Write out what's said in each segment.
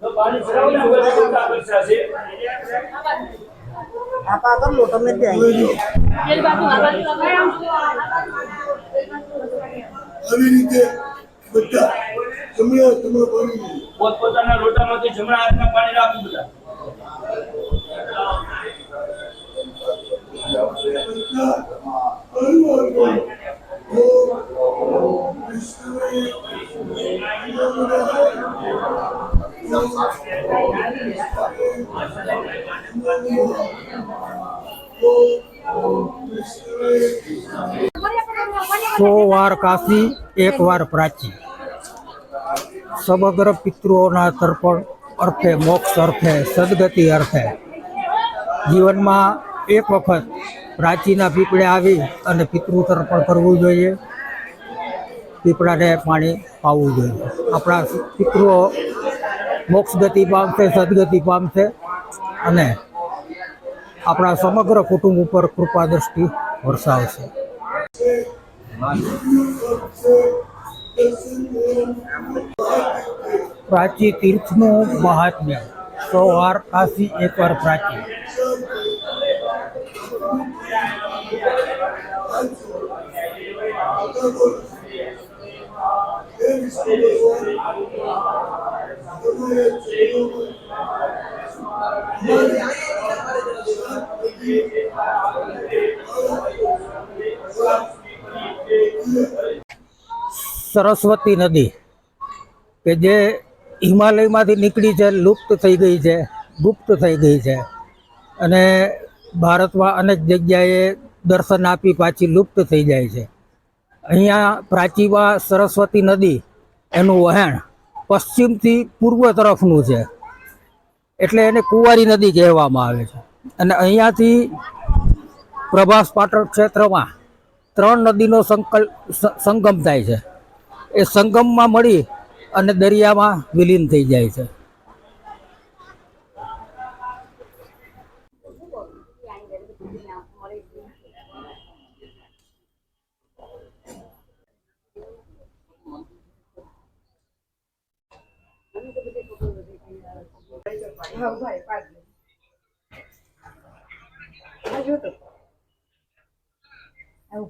Não, pode de tirar o negócio que eu estava fazendo. આપા કર લો તમે આવી રીતે બધા જમણા તમારા પાણી પોતપોતાના લોટામાંથી જમણા હાથમાં પાણી રાખવું બધા. બધા હળવા સો વાર કાશી, એક વાર પ્રાચી. સમગ્ર પિતૃઓના તર્પણ અર્થે, મોક્ષ અર્થે, સદગતિ અર્થે. જીવનમાં એક વખત પ્રાચીના પીપળે આવી અને પિતૃ તર્પણ કરવું જોઈએ. પીપળાને પાણી પાવું જોઈએ. આપણા પિતૃઓ મોક્ષ ગતિ પામશે, સદગતિ પામશે અને આપણા સમગ્ર કુટુંબ ઉપર કૃપા દ્રષ્ટિ વરસાવશે. પ્રાચી તીર્થનું મહાત્મ્ય સો વાર કાશી એક વાર પ્રાચી. સરસ્વતી નદી, કે જે હિમાલયમાંથી નીકળી છે લુપ્ત થઈ ગઈ છે, ગુપ્ત થઈ ગઈ છે. અને ભારતમાં અનેક જગ્યાએ દર્શન આપી પાછી લુપ્ત થઈ જાય છે. અહીંયા પ્રાચીમાં સરસ્વતી નદી એનું વહેણ પશ્ચિમથી પૂર્વ તરફનું છે. એટલે એને કુંવારી નદી કહેવામાં આવે છે. અને અહીંયાથી પ્રભાસ પાટણ ક્ષેત્રમાં ત્રણ નદીનો સંકલ્પ સંગમ થાય છે. એ સંગમમાં મળી અને દરિયામાં વિલીન થઈ જાય છે. આ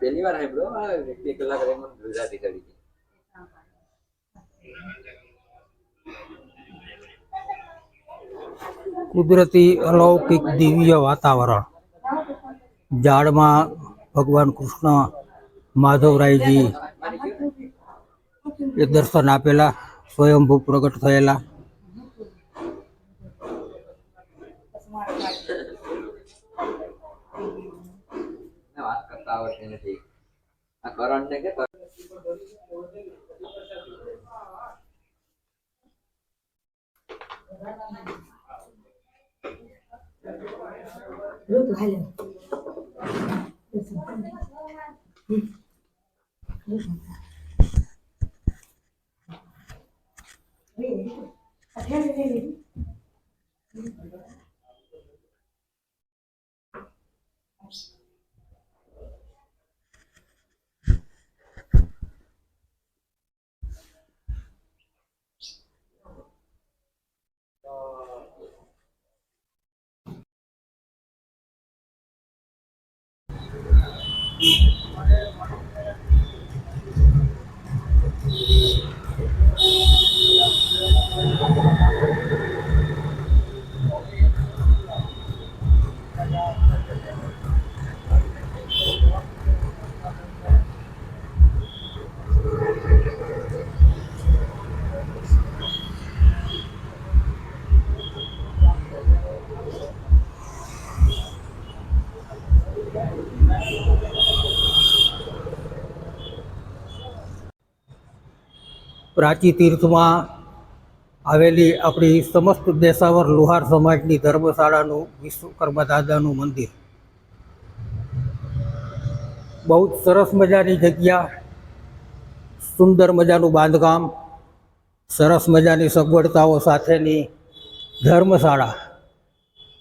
પહેલી વાર સાંભળ્યો આ બે કલાક રેમન ગુજરાતી કરી છે. કુદરતી અલૌકિક દિવ્ય વાતાવરણ. ઝાડમાં ભગવાન કૃષ્ણ માધવરાયજી એ દર્શન આપેલા સ્વયંભૂ પ્રગટ થયેલા Ruto, hello. Listen. પ્રાચી તીર્થમાં આવેલી આપણી સમસ્ત દેશાવર લુહાર સમાજની ધર્મશાળાનું વિશ્વકર્મા દાદાનું મંદિર. બહુ જ સરસ મજાની જગ્યા, સુંદર મજાનું બાંધકામ, સરસ મજાની સગવડતાઓ સાથેની ધર્મશાળા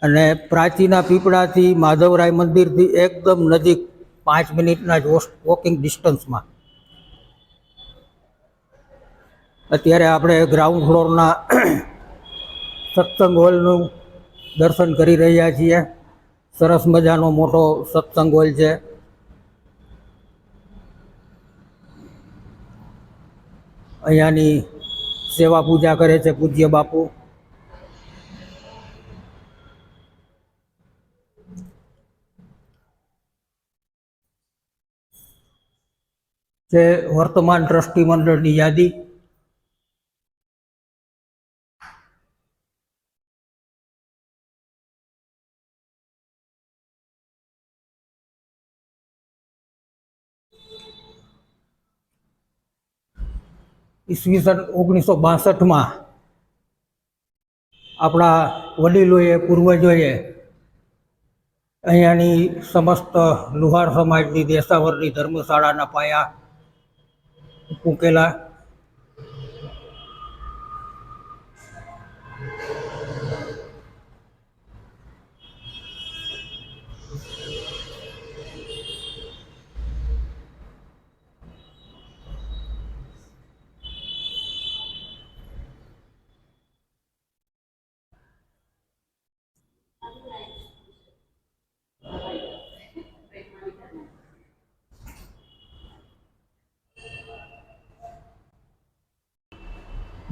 અને પ્રાચીના પીપળાથી માધવરાય મંદિરથી એકદમ નજીક પાંચ મિનિટના જ વોકિંગ ડિસ્ટન્સમાં. અત્યારે આપણે ગ્રાઉન્ડ ફ્લોરના સત્સંગ હોલનું દર્શન કરી રહ્યા છીએ. સરસ મજાનો મોટો સત્સંગ હોલ છે. અહીંયાની સેવા પૂજા કરે છે પૂજ્ય બાપુ. છે વર્તમાન ટ્રસ્ટી મંડળની યાદી ઈસવીસન ઓગણીસો બાસઠમાં આપણા વડીલોએ પૂર્વજોએ અહીંયાની સમસ્ત લુહાર સમાજની દેશાવરની ધર્મશાળાના પાયા મૂકેલા.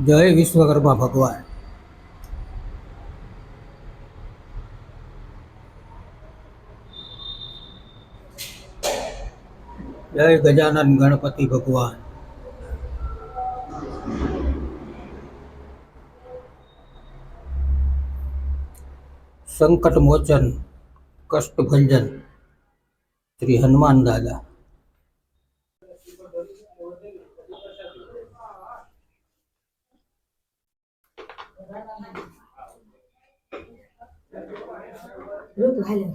જય વિશ્વકર્મા ભગવાન. જય ગજાનન ગણપતિ ભગવાન. સંકટ મોચન કષ્ટ ભંજન શ્રી હનુમાન દાદા. ઋતુ હાલે